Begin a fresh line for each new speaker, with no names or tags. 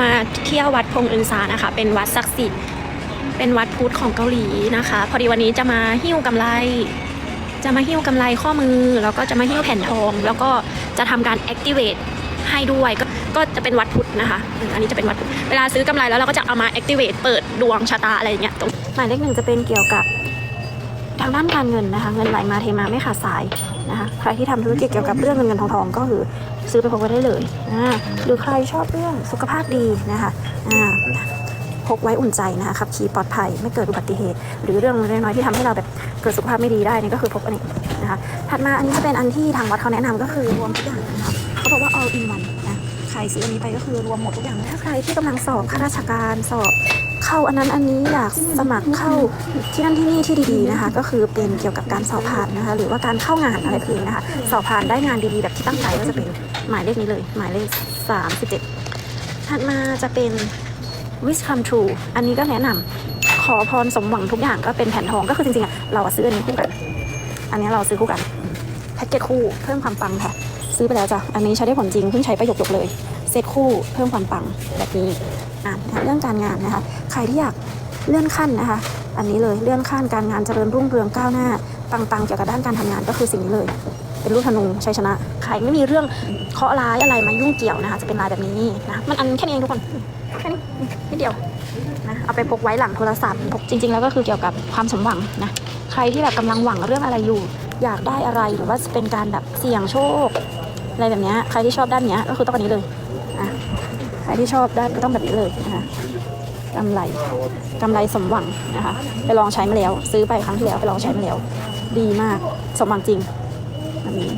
มาเที่ยววัดพงอึนซานะคะ เป็นวัดศักดิ์สิทธิ์เป็นวัดพุทธของเกาหลีนะคะ พอดีวันนี้จะมาหิ้วกำไร จะมาหิ้วกำไรข้อมือ แล้วก็จะมาหิ้วแผ่นทอง แล้วก็จะทำการ activate ให้ด้วยก็ก็จะเป็นวัดพุทธนะคะ อันนี้จะเป็นวัดพุทธเวลาซื้อกำไรแล้วเราก็จะเอามา activate เปิดดวงชะตาอะไรอย่างเงี้ยตรงหมายเลขหนึ่งจะเป็นเกี่ยวกับ ทางด้านการเงินนะคะเงินไหลมาเทมาไม่ขาดสายนะคะใครที่ทำธุรกิจเกี่ยวกับเรื่องเงินเงินทองทองก็คือซื้อไปพกไว้ได้เลยอ่าหรือใครชอบเรื่องสุขภาพดีนะคะพกไว้อุ่นใจนะคะขับขี่ปลอดภัยไม่เกิดอุบัติเหตุ หรือเรื่องเล็กน้อยที่ทำให้เราแบบเกิดสุขภาพไม่ดีได้นี่ก็คือพกอันนี้นะคะถัดมาอันนี้จะเป็นอันที่ทางวัดเขาแนะนำก็คือรวมทุกอย่างนะคะเขาบอกว่า all in one นะใครซื้ออันนี้ไปก็คือรวมหมดทุกอย่างถ้าใครที่กำลังสอบข้าราชการสอบ เข้าอันนั้นอันนี้อยากสมัครเข้าที่นั่นที่นี่ที่ดีๆนะคะ ก็คือเป็นเกี่ยวกับการสอบผ่านนะคะ หรือว่าการเข้างานอะไรพวกนี้นะคะ สอบผ่านได้งานดีๆแบบที่ตั้งใจก็จะเป็นหมายเลขนี้เลย หมายเลข 37 ถัดมาจะเป็น wish come true อันนี้ก็แนะนำขอพรสมหวังทุกอย่างก็เป็นแผ่นทองก็คือจริงๆอะเราซื้ออันนี้คู่กัน อันนี้เราซื้อคู่กันแพ็กเกจคู่เพิ่มความปังค่ะ ซื้อไปแล้วจ้ะอันนี้ใช้ได้ผลจริงเพิ่งใช้ประโยคๆเลย เซตคู่เพิ่มความปังแบบนี้อ่านเรื่องการงานนะคะ ใครที่อยากเลื่อนขั้นนะคะ อันนี้เลยเลื่อนขั้นการงานเจริญรุ่งเรืองก้าวหน้าปังๆเกี่ยวกับด้านการทำงานก็คือสิ่งนี้เลย เป็นลูกธนูชัยชนะ ใครไม่มีเรื่องเคาะร้ายอะไรมายุ่งเกี่ยวนะคะ จะเป็นลายแบบนี้นะมันอันแค่นี้เองทุกคนแค่นี้นิดเดียวนะเอาไปพกไว้หลังโทรศัพท์พกจริง ๆ แล้วก็คือเกี่ยวกับความสมหวังนะใครที่แบบกำลังหวังเรื่องอะไรอยู่ อยากได้อะไรหรือว่าจะเป็นการแบบเสี่ยงโชคอะไรแบบเนี้ยใครที่ชอบด้านเนี้ยก็คือต้องอันนี้เลย ครที่ชอบได้ก็ต้องแบบนี้เลยนะคะกำไรกำไรสมหวังนะคะไปลองใช้มาแล้ว ซื้อไปครั้งที่แล้วไปลองใช้มาแล้ว ดีมากสมหวังจริงแบบนี้